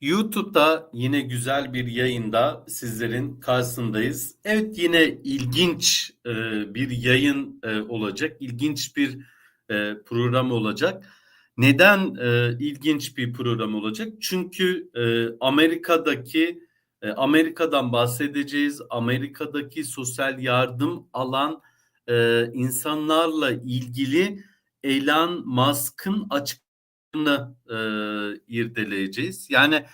YouTube'da yine güzel bir yayında sizlerin karşısındayız. Evet yine ilginç e, bir yayın e, olacak, ilginç bir e, program olacak. Neden e, ilginç bir program olacak? Çünkü e, Amerika'daki e, Amerika'dan bahsedeceğiz. Amerika'daki sosyal yardım alan e, insanlarla ilgili Elon Musk'ın açıklığını e, irdeleyeceğiz. Yani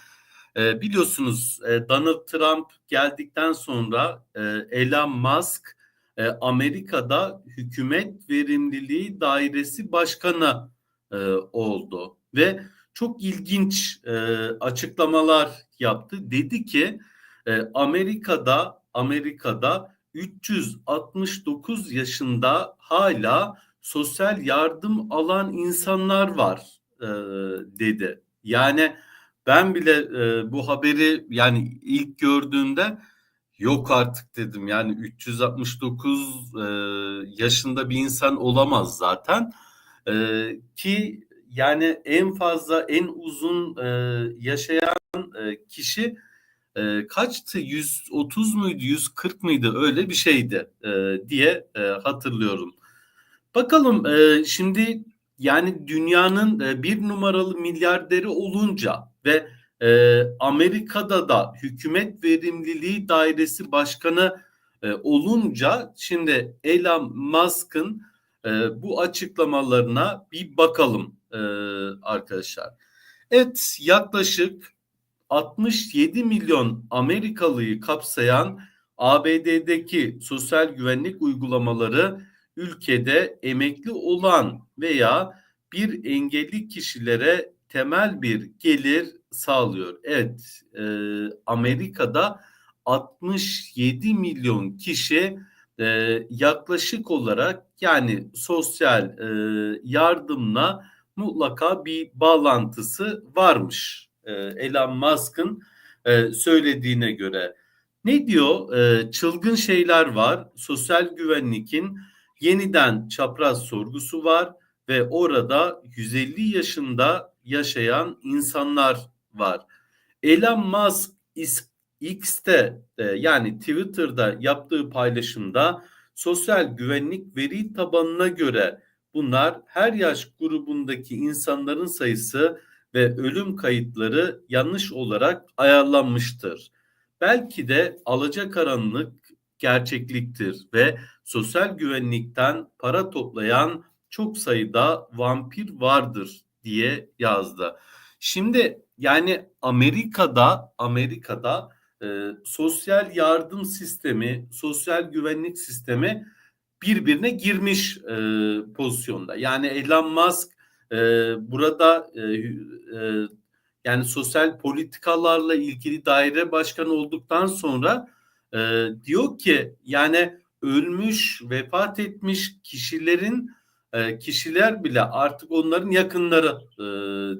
e, biliyorsunuz e, Donald Trump geldikten sonra e, Elon Musk e, Amerika'da hükümet verimliliği dairesi başkanı e, oldu ve çok ilginç e, açıklamalar yaptı. Dedi ki e, Amerika'da Amerika'da 369 yaşında hala sosyal yardım alan insanlar var e, dedi. Yani ben bile e, bu haberi yani ilk gördüğümde yok artık dedim. Yani 369 e, yaşında bir insan olamaz zaten. E, ki yani en fazla en uzun e, yaşayan e, kişi e, kaçtı? 130 muydu? 140 mıydı? Öyle bir şeydi e, diye e, hatırlıyorum. Bakalım e, şimdi yani dünyanın e, bir numaralı milyarderi olunca ve e, Amerika'da da hükümet verimliliği dairesi başkanı e, olunca şimdi Elon Musk'ın bu açıklamalarına bir bakalım arkadaşlar. Evet yaklaşık 67 milyon Amerikalıyı kapsayan ABD'deki sosyal güvenlik uygulamaları ülkede emekli olan veya bir engelli kişilere temel bir gelir sağlıyor. Evet, e, Amerika'da 67 milyon kişi e, yaklaşık olarak yani sosyal e, yardımla mutlaka bir bağlantısı varmış. E, Elon Musk'ın e, söylediğine göre. Ne diyor? E, çılgın şeyler var. Sosyal güvenlikin yeniden çapraz sorgusu var ve orada 150 yaşında yaşayan insanlar var. Elon Musk X'te e, yani Twitter'da yaptığı paylaşımda sosyal güvenlik veri tabanına göre bunlar her yaş grubundaki insanların sayısı ve ölüm kayıtları yanlış olarak ayarlanmıştır. Belki de alacakaranlık gerçekliktir ve sosyal güvenlikten para toplayan çok sayıda vampir vardır diye yazdı. Şimdi yani Amerika'da Amerika'da e, sosyal yardım sistemi, sosyal güvenlik sistemi birbirine girmiş e, pozisyonda. Yani Elon Musk e, burada e, e, yani sosyal politikalarla ilgili daire başkanı olduktan sonra e, diyor ki yani ölmüş, vefat etmiş kişilerin e, kişiler bile artık onların yakınları e,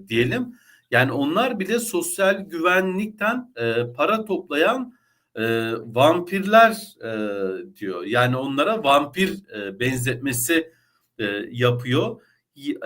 diyelim. Yani onlar bile sosyal güvenlikten e, para toplayan e, vampirler e, diyor. Yani onlara vampir e, benzetmesi e, yapıyor.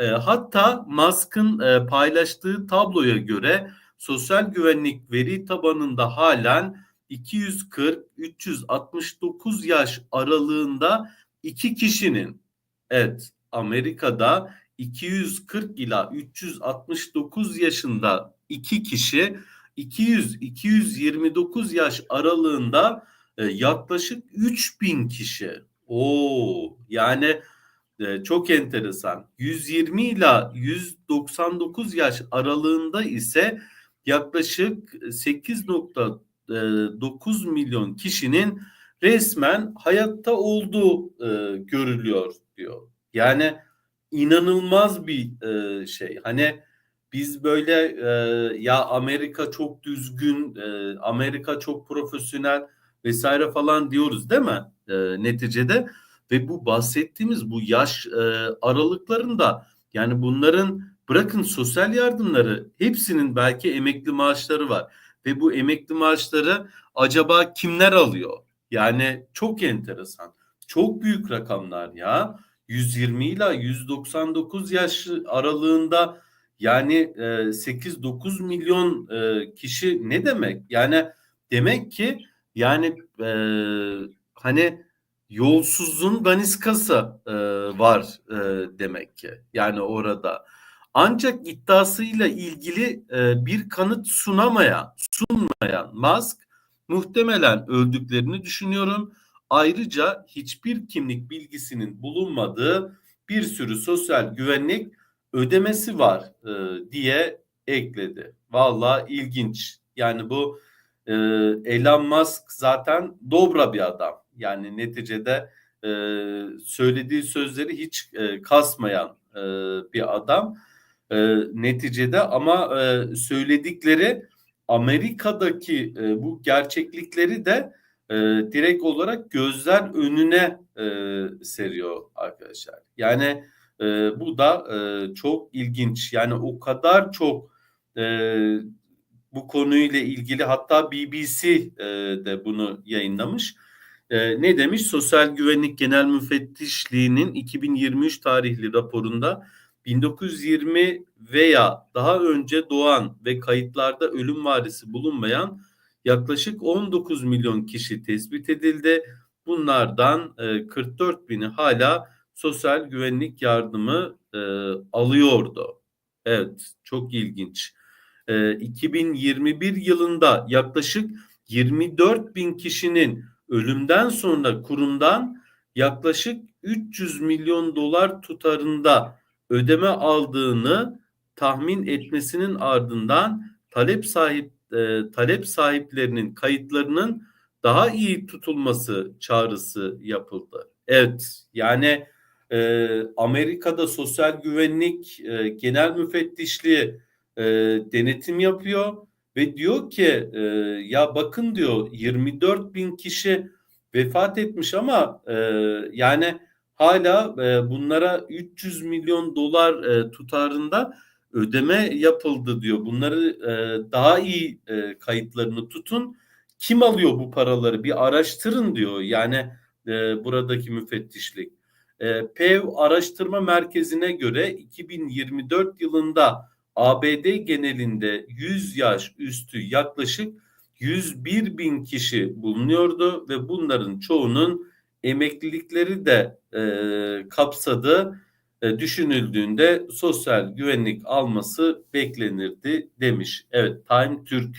E, hatta Musk'ın e, paylaştığı tabloya göre sosyal güvenlik veri tabanında halen 240-369 yaş aralığında iki kişinin evet Amerika'da 240 ila 369 yaşında iki kişi 200-229 yaş aralığında e, yaklaşık 3000 kişi. Oo yani e, çok enteresan. 120 ila 199 yaş aralığında ise yaklaşık 8.9 milyon kişinin resmen hayatta olduğu e, görülüyor diyor. Yani inanılmaz bir e, şey. Hani biz böyle e, ya Amerika çok düzgün, e, Amerika çok profesyonel vesaire falan diyoruz değil mi? E, neticede ve bu bahsettiğimiz bu yaş e, aralıklarında yani bunların bırakın sosyal yardımları hepsinin belki emekli maaşları var ve bu emekli maaşları acaba kimler alıyor? Yani çok enteresan. Çok büyük rakamlar ya. 120 ile 199 yaş aralığında Yani e, 8-9 milyon e, kişi ne demek? Yani demek ki yani e, hani yolsuzluğun daniskası e, var e, demek ki. Yani orada. Ancak iddiasıyla ilgili e, bir kanıt sunamayan, sunmayan Musk muhtemelen öldüklerini düşünüyorum. Ayrıca hiçbir kimlik bilgisinin bulunmadığı bir sürü sosyal güvenlik ödemesi var e, diye ekledi. Vallahi ilginç. Yani bu e, Elon Musk zaten dobra bir adam. Yani neticede e, söylediği sözleri hiç e, kasmayan e, bir adam. E, neticede ama e, söyledikleri Amerika'daki e, bu gerçeklikleri de e, direkt olarak gözler önüne e, seriyor arkadaşlar. Yani e, bu da e, çok ilginç. Yani o kadar çok e, bu konuyla ilgili hatta BBC e, de bunu yayınlamış. E, ne demiş? Sosyal Güvenlik Genel Müfettişliği'nin 2023 tarihli raporunda 1920 veya daha önce doğan ve kayıtlarda ölüm varisi bulunmayan yaklaşık 19 milyon kişi tespit edildi. Bunlardan 44 e, bini hala sosyal güvenlik yardımı e, alıyordu. Evet çok ilginç. 2021 yılında yaklaşık 24 bin kişinin ölümden sonra kurumdan yaklaşık 300 milyon dolar tutarında ödeme aldığını tahmin etmesinin ardından talep sahip e, talep sahiplerinin kayıtlarının daha iyi tutulması çağrısı yapıldı. Evet yani e, Amerika'da Sosyal Güvenlik e, Genel Müfettişliği e, denetim yapıyor ve diyor ki e, ya bakın diyor 24 bin kişi vefat etmiş ama e, yani hala e, bunlara 300 milyon dolar e, tutarında ödeme yapıldı diyor. Bunları e, daha iyi e, kayıtlarını tutun. Kim alıyor bu paraları bir araştırın diyor. Yani e, buradaki müfettişlik. E, PEV Araştırma Merkezi'ne göre 2024 yılında ABD genelinde 100 yaş üstü yaklaşık 101 bin kişi bulunuyordu ve bunların çoğunun emeklilikleri de e, kapsadı e, düşünüldüğünde sosyal güvenlik alması beklenirdi demiş. Evet Time Türk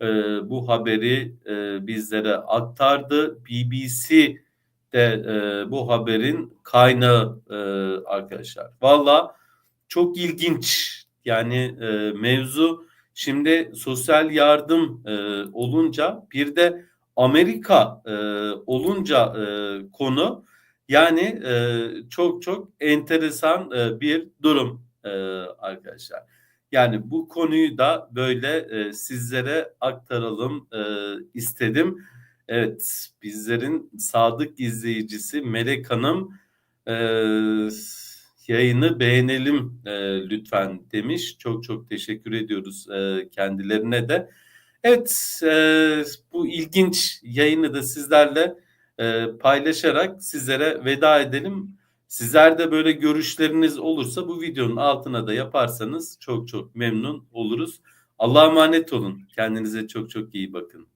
e, bu haberi e, bizlere aktardı. BBC de e, bu haberin kaynağı e, arkadaşlar. Valla çok ilginç yani e, mevzu şimdi sosyal yardım e, olunca bir de Amerika e, olunca e, konu yani e, çok çok enteresan e, bir durum e, arkadaşlar. Yani bu konuyu da böyle e, sizlere aktaralım e, istedim. Evet bizlerin sadık izleyicisi Melek Hanım e, yayını beğenelim e, lütfen demiş. Çok çok teşekkür ediyoruz e, kendilerine de. Evet e, bu ilginç yayını da sizlerle e, paylaşarak sizlere veda edelim. Sizler de böyle görüşleriniz olursa bu videonun altına da yaparsanız çok çok memnun oluruz. Allah'a emanet olun. Kendinize çok çok iyi bakın.